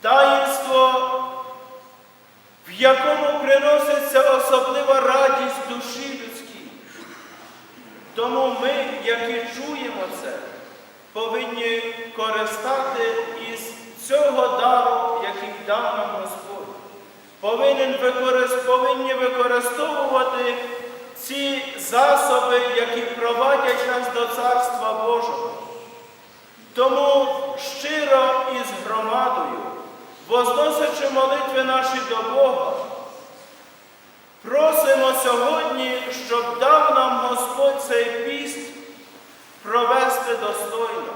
таїнство, в якому приноситься особлива радість душі людській. Тому ми, які чуємо це, повинні користати із цього дару, який дав нам Господь. Повинен використ- повинні використовувати ці засоби, які провадять нас до Царства Божого. Тому щиро і з громадою, молитви наші до Бога, просимо сьогодні, щоб дав нам Господь цей піст провести достойно,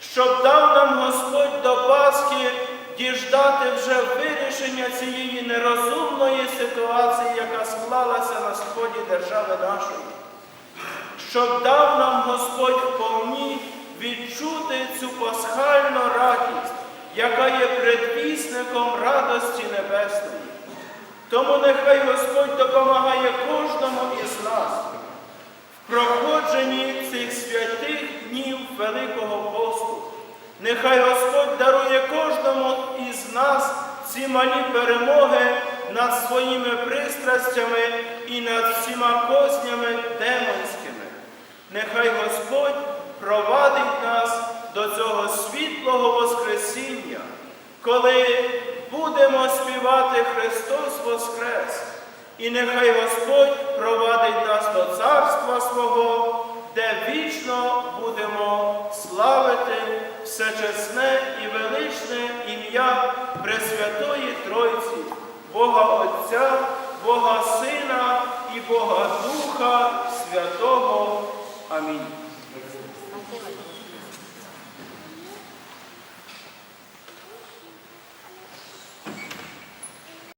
щоб дав нам Господь до Пасхи діждати вже вирішення цієї нерозумної ситуації, яка склалася на сході держави нашої. Щоб дав нам Господь вповні відчути цю радість, яка є предвісником радості небесної. Тому нехай Господь допомагає кожному із нас в проходженні цих святих днів Великого посту. Нехай Господь дарує кожному із нас ці малі перемоги над своїми пристрастями і над всіма кознями демонськими. Нехай Господь провадить нас до цього світлого Воскресіння, коли будемо співати Христос Воскрес. І нехай Господь провадить нас до царства свого, де вічно будемо славити всечесне і величне ім'я Пресвятої Тройці, Бога Отця, Бога Сина і Бога Духа Святого. Амінь.